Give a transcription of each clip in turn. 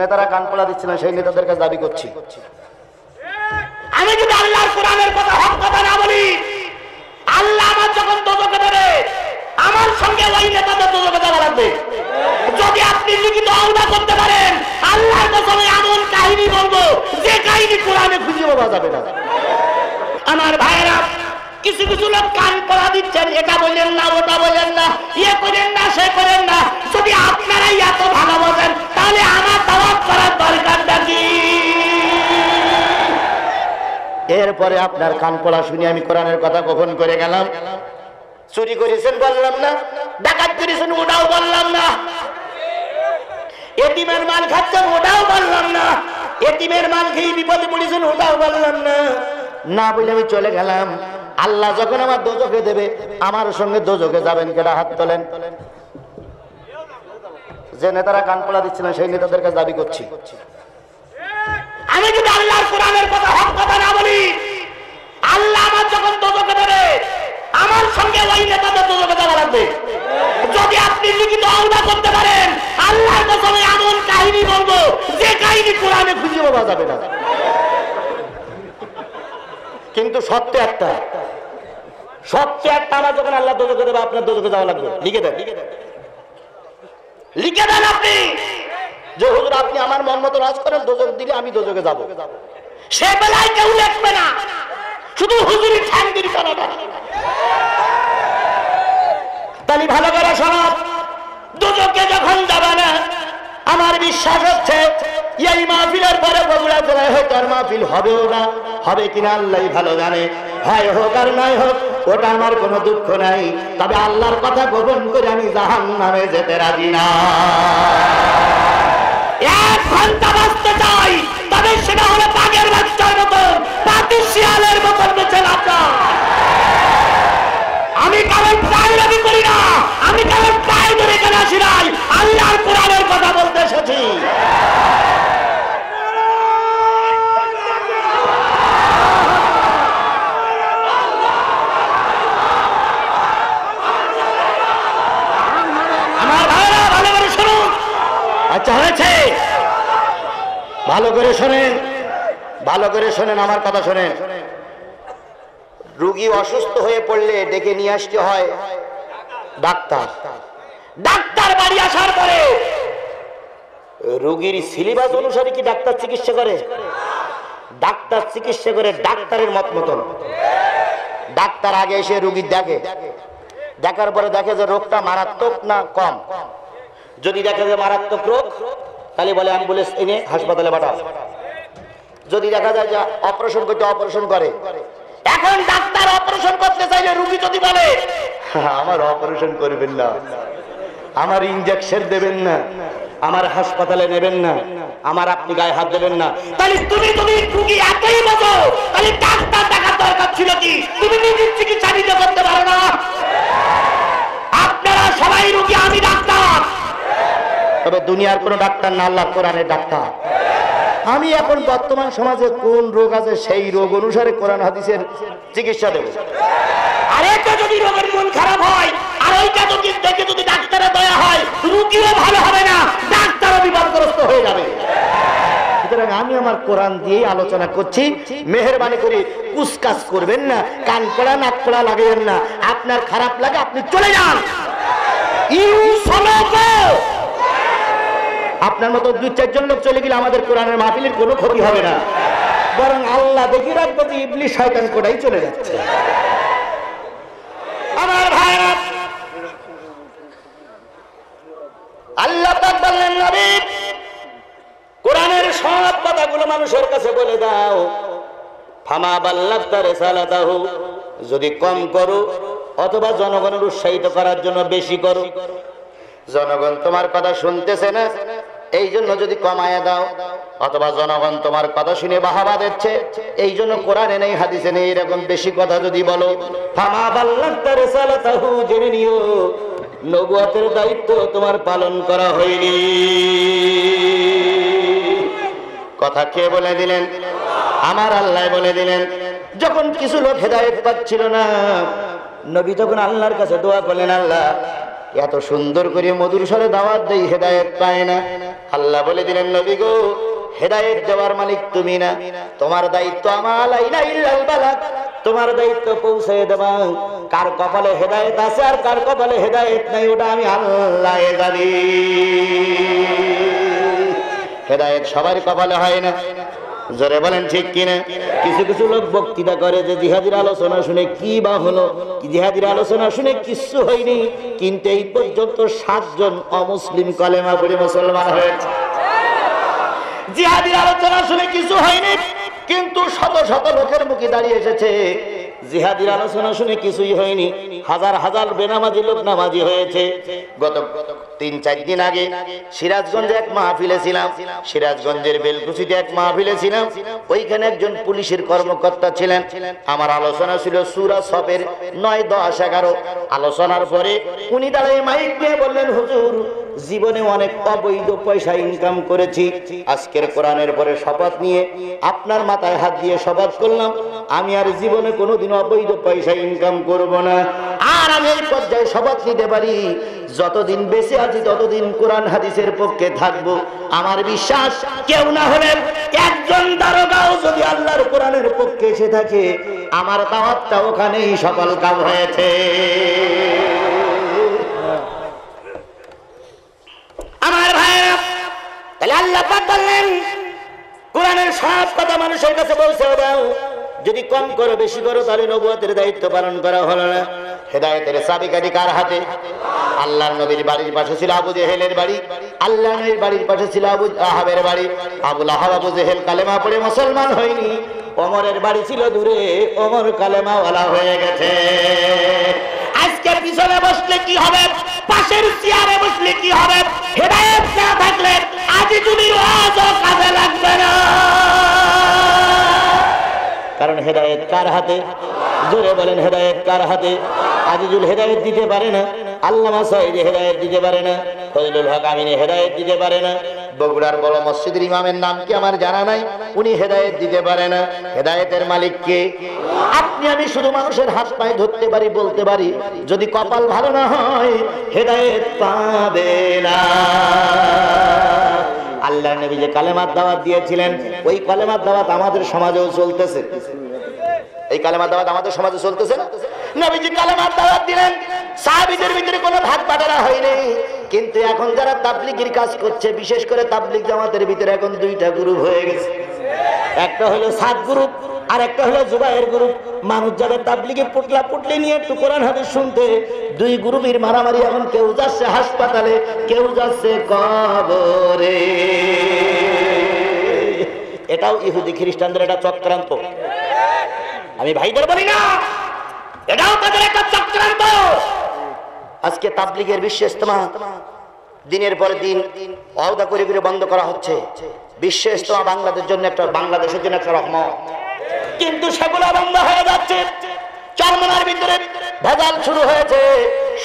নেতারা কান পড়া দিচ্ছিলেন সেই নেতাদের কাছে দাবি করছি। আমি যদি আল্লাহর কোরআনের কথা হক কথা না বলি, আল্লাহ আমার যখন দোজকে আমার সঙ্গে ওই নেতাদের দোজকে লাগবে। যদি আপনি লিখিত করতে পারেন, আল্লাহর কসমে এমন কাহিনী বলব, যে কাহিনী কোরআনে পাওয়া যাবে না। আমার কিছু কিছু লোক কান পড়া দিচ্ছেন, এটা বললেন না, ওটা বললেন না ইয়ে করেন না, সে করেন না। যদি আপনারাই এত ভালো বোঝেন এরপরে আপনার কান পড়া শুনে আমি কোরআনের কথা গোপন করে গেলাম। চুরি করেছেন বললাম না, ডাকাত করেছেন ওটাও বললাম না। এটিমের মাল খাচ্ছেন ওটাও বললাম না। এটিমের মাল খেয়ে বিপদে পড়েছেন ওটাও বললাম না। না বলে আমি চলে গেলাম। আল্লাহ যখন আমার দোজকে দেবে, আমার সঙ্গে দোজকে যাবেন কেটা হাত তোলেন? যে নেতারা কান পড়া দিচ্ছিলেন সেই নেতাদের কাছে দাবি করছি। আমি যদি আল্লাহর কোরআনের কথা হক কথা না বলি, আল্লাহ আমার যখন দোজকে দেবে আমার সঙ্গে ওই নেতাদের দোজকে দেওয়া লাগবে। যদি আপনি লিখিত আওদা করতে পারেন, আল্লাহর কসমে এমন কাহিনী বলব, যে কাহিনী কোরআনে খুঁজে পাওয়া যাবে না। কিন্তু সত্য একটা। সবচেয়ে একটা আমার যখন আল্লাহ দোজকে দেবে, আপনার দোজকে যাওয়া লাগবে। লিখে দেন। লিখে দেন আপনি। যে হুজুর, আপনি আমার মন মতো রাজ করেন, দোজক দিলে আমি দোজকে যাব। সে বেলায় কেউ লিখবে না। শুধু হুজুরি ঠ্যাং দিন করাটা তাহলে ভালো করে শোনাব দুজকে যখন যাবে না, আমার বিশ্বাস হচ্ছে, এই মাহফিলের পরে বগুড়া জেলায় হয়তো আর মাহফিল হবেও না, হবে কিনা আল্লাহ ভালো জানে। হয় হোক আর নয় হোক, ওটা আমার কোনো দুঃখ নাই। তবে আল্লাহর কথা গোপন করে আমি জাহান নামে যেতে রাজি না। এক ঘণ্টা বাঁচতে চাই, তবে সেটা হলো বাঘের বাচ্চার মতন পাতি শিয়ালের মতন বেঁচে লাভ আমি কারণ প্রায় দাবি করি না, আমি কারণ প্রায় ধরে কেন আসি নাই? আল্লাহর কোরআনের কথা বলতে এসেছি আমার ভাইরা ভালো করে শুনুন আচ্ছা হয়েছে ভালো করে শোনেন, ভালো করে শোনেন, আমার কথা শোনেন। রুগী অসুস্থ হয়ে পড়লে ডেকে নিয়ে আসতে হয় ডাক্তার। ডাক্তার বাড়ি আসার পরে রুগীর সিলেবাস অনুসারে কি ডাক্তার চিকিৎসা করে? ডাক্তার চিকিৎসা করে ডাক্তারের মত মতন। ডাক্তার আগে এসে রুগীর দেখে। দেখার পরে দেখে যে রোগটা মারাত্মক না কম? যদি দেখা যায় মারাত্মক রোগ, তাহলে বলে অ্যাম্বুলেন্স এনে হাসপাতালে পাঠাও। যদি দেখা যায় যে অপারেশন করতে অপারেশন করে, এখন ডাক্তার অপারেশন করতে চাইলে রুগী যদি বলে, আমার অপারেশন করবেন না, আমার ইঞ্জেকশন দেবেন না, আমার হাসপাতালে নেবেন না, আমার আপনি গায়ে হাত দেবেন না। তাহলে তুমি তুমি রুগী এতই মতো তাহলে ডাক্তার দেখার দরকার ছিল কি? তুমি নিজের চিকিৎসা নিজে করতে পারো না। আপনারা সবাই রুগী, আমি ডাক্তার। তবে দুনিয়ার কোনো ডাক্তার না আল্লাহ কোরআনের ডাক্তার। আমি এখন বর্তমান সমাজে কোন রোগ আছে সেই রোগ অনুসারে কোরআন হাদিসের চিকিৎসা দেব। আর এটা যদি রোগের মন খারাপ হয় আর ওইটা যদি দেখে যদি ডাক্তারের দয়া হয় রুগীও ভালো হবে না ডাক্তারও বিপদগ্রস্ত হয়ে যাবে। সুতরাং আমি আমার কোরআন দিয়েই আলোচনা করছি। মেহরবানি করে কুসকাস করবেন না কান পড়া নাক পড়া লাগাবেন না। আপনার খারাপ লাগে আপনি চলে যান। ইউ সনকো আপনার মতো দু চারজন লোক চলে গেলে আমাদের কোরআনের মাহফিলের কোনো ক্ষতি হবে না। বরং আল্লাহ দেখি রাখব যে ইবলি শয়তান কোটাই চলে যাচ্ছে। আমার ভাইরা, আল্লাহ বললেন, নবী, কোরআনের সব কথাগুলো মানুষের কাছে বলে দাও। ফামা বাল্লাত্তা রেসালাতাহু, যদি কম করো অথবা জনগণের উৎসাহিত করার জন্য বেশি করো। জনগণ তোমার কথা শুনতেছে না। এই জন্য যদি কমায় দাও, অথবা জনগণ তোমার কথা শুনে বাহাবা দিচ্ছে এই জন্য কোরআনে নেই, হাদিসে নেই, এরকম বেশি কথা যদি বলো জেনে নিও, নবুয়তের দায়িত্ব তোমার পালন করা হয়নি। কথা কে বলে দিলেন? আমার আল্লাহ বলে দিলেন, যখন কিছু লোক হেদায়ত পাচ্ছিল না, নবী তখন আল্লাহর কাছে দোয়া করলেন, আল্লাহ, এত সুন্দর করে মধুর স্বরে দাওয়াত দেই, হেদায়েত পায় না। আল্লাহ বলে দিলেন, নবী গো, হেদায়েত দেওয়ার মালিক তুমি না। তোমার দায়িত্ব আমার তোমার দায়িত্ব পৌঁছে দেবা। কার কপালে হেদায়েত আছে আর কার কপালে হেদায়েত নাই, ওটা আমি আল্লাহ জানি। হেদায়েত সবার কপালে হয় না। জোরে বলেন ঠিক কিনা? কিছু কিছু লোক বক্তৃতা করে যে জিহাদির আলোচনা শুনে কি বা হলো? জিহাদির আলোচনা শুনে কিচ্ছু হয়নি, কিন্তু এই পর্যন্ত সাতজন অমুসলিম কলেমা পড়ে মুসলমান হয়েছে। জিহাদির আলোচনা শুনে কিছু হয়নি, কিন্তু শত শত লোকের মুখে দাঁড়িয়ে এসেছে। জিহাদির আলোচনা শুনে কিছুই হয়নি। হাজার হাজার বেনামাজি লোক নামাজি হয়েছে। গত তিন, চার দিন আগে সিরাজগঞ্জে এক মাহফিলে ছিলাম। সিরাজগঞ্জের বেলকুচিতে এক মাহফিলে ছিলাম। ওইখানে একজন পুলিশের কর্মকর্তা ছিলেন। আমার আলোচনা ছিল সুরা সপের নয়, দশ, এগারো। আলোচনার পরে উনি দাঁড়িয়ে মাইক দিয়ে বললেন, হুজুর জীবনে অনেক অবৈধ পয়সা ইনকাম করেছি। আজকের কোরআনের পরে শপথ নিয়ে আপনার মাথায় হাত দিয়ে শপথ করলাম, আমি আর জীবনে কোনোদিন অবৈধ পয়সা ইনকাম করব না। আর আমি এই পর্যায়ে শপথ নিতে পারি, যতদিন বেঁচে আছি ততদিন কোরআন হাদিসের পক্ষে থাকব। আমার বিশ্বাস, কেউ না হলে একজন দারোগাও যদি আল্লাহর কোরআনের পক্ষে এসে থাকে, আমার দাওয়াতটা ওখানেই সফল কাম হয়েছে আমার ভাইরা তাহলে আল্লাহ পাক বললেন, কোরআনের সব কথা মানুষের কাছে পৌঁছে দাও। যদি কম করো, বেশি করো, তাহলে নবুয়তের দায়িত্ব পালন করা হলো না। হেদায়তের চাবিকাঠি কার হাতে? আল্লাহর নবীর বাড়ির পাশে ছিল আবু জেহেলের বাড়ি। আল্লাহ নবীর বাড়ির পাশে ছিল আবু আহাবের বাড়ি। আবুল আহাব আবু জেহেল কালেমা পড়ে মুসলমান হয়নি। ওমরের বাড়ি ছিল দূরে। ওমর কালেমা ওয়ালা হয়ে গেছে। আজকে পিছনে বসলে কি হবে? পাশের চেয়ারে বসলে কি হবে? হেদায়ত না থাকলে আজ তুমি ওয়াজও কাজে লাগবে না। কারণ হেদায়ত কার হাতে? জোরে বলেন, হেদায়ত কার হাতে? আজিজুল হেদায়ত দিতে পারে না। আল্লামা সাইদ হেদায়ত দিতে পারে না। ফজলুল হক আমিনে হেদায়ত দিতে পারে না। বগুড়ার বড় মসজিদের ইমামের নাম কি আমার জানা নাই? উনি হেদায়েত দিতে পারে না। হেদায়েতের মালিক কে? আপনি, আমি শুধু মানুষের হাত পায়ে ধরতে পারি, বলতে পারি, যদি কপাল ভালো না হয়, হেদায়েত পাবে না। আল্লাহ নবী যে কালেমার দাওয়াত দিয়েছিলেন, ওই কালেমার দাওয়াত আমাদের সমাজেও চলতেছে। এই কালেমার দাওয়াত আমাদের সমাজে চলতেছে না? নবীজি কালেমার দাওয়াত দিলেন, সাহাবীদের ভিতরে কোনো ভাগ বাটারা হয়নি। কিন্তু এখন যারা তাবলিগের কাজ করছে, বিশেষ করে তাবলিগ জামাতের ভিতরে এখন দুইটা গ্রুপ হয়ে গেছে। একটা হলো সাত গ্রুপ আর একটা হলো জুবাইয়ের গ্রুপ মানুষ যাদের তাবলিগে পুটলা পুটলি নিয়ে একটু কোরআন হাদিস শুনতে, দুই গ্রুপের মারামারি এখন কেউ যাচ্ছে হাসপাতালে, কেউ যাচ্ছে কবরে। এটাও ইহুদি খ্রিস্টানদের একটা চক্রান্ত। আমি ভাইদের বলি না এটাও তাদের একটা চক্রান্ত আজকে তাবলিগের বিশ্ব ইস্তেমা দিনের পর দিন অহদা করে করে বন্ধ করা হচ্ছে। বিশ্ব ইস্তেমা বাংলাদেশের জন্য একটা, বাংলাদেশের জন্য একটা রহমত। কিন্তু সেগুলো বন্ধ হয়ে যাচ্ছে। চরমনার ভিতরে ভেজাল শুরু হয়েছে।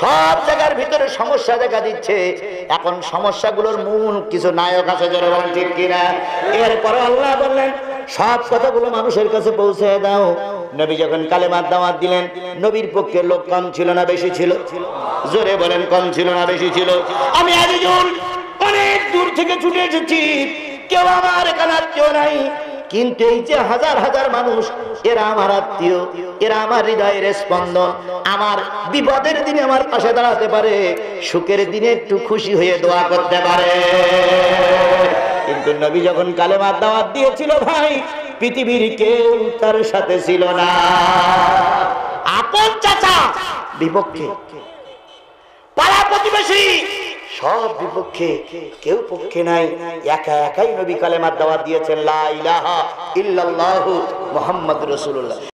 সব জায়গার ভিতরে সমস্যা দেখা দিচ্ছে। এখন সমস্যাগুলোর মূল কিছু নায়ক আছে যারা বলেন ঠিক কিনা? এরপরে আল্লাহ বললেন, সব কথাগুলো মানুষের কাছে পৌঁছে দাও। নবী যখন কালেমার দাওয়াত দিলেন, নবীর পক্ষে লোক কম ছিল না, বেশি ছিল? জোরে বলেন, কম ছিল না, বেশি ছিল? আমি একজন অনেক দূর থেকে ছুটে এসেছি। কেউ আমার এখানে আত্মীয় নাই। কিন্তু এই যে হাজার হাজার মানুষ, এরা আমার আত্মীয়, এরা আমার হৃদয়ের স্পন্দন। আমার বিপদের দিনে আমার পাশে দাঁড়াতে পারে। সুখের দিনে একটু খুশি হয়ে দোয়া করতে পারে। কিন্তু নবী যখন কালেমার দাওয়াত দিয়েছিল, ভাই পৃথিবীর কেউ তার সাথে ছিল না। আপন চাচা বিপক্ষে। পাড়া প্রতিবেশী সব বিপক্ষে কেউ পক্ষে নাই। একা একাই নবী কালেমার দাওয়াত দিয়েছেন লা ইলাহা ইল্লাল্লাহু মুহাম্মাদুর রাসূলুল্লাহ।